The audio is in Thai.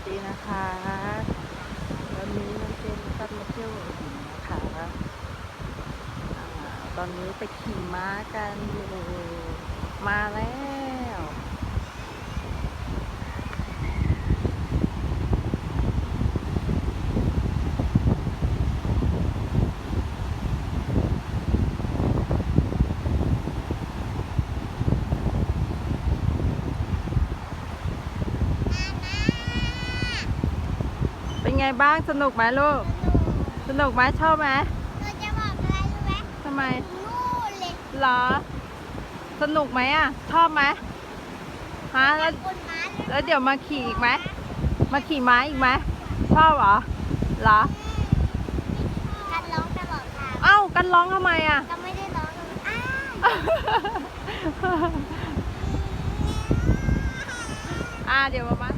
วัสดีนะคะวันนี้น้องเจนตัดมาเที่ยวหัวหินนะคะตอนนี้ไปขี่ม้ากันอยู่มาแล้ว เป็น ไงบ้างสนุกไหมลูก สนุกไหมชอบไหมเราจะบอกอะไรรู้ไหมทำไมนู่นเลยเหรอ สนุกไหมอะ ชอบไหมฮะแล้วคนม้าเลยแล้วเดี๋ยวมาขี่อีกไหมมาขี่ม้าอีกไหมชอบเหรอเหรอการร้องตลอดทางเอ้ากันร้องทำไมอะเราไม่ได้ร้องเลยอ้าอ่าเดี๋ยวมามา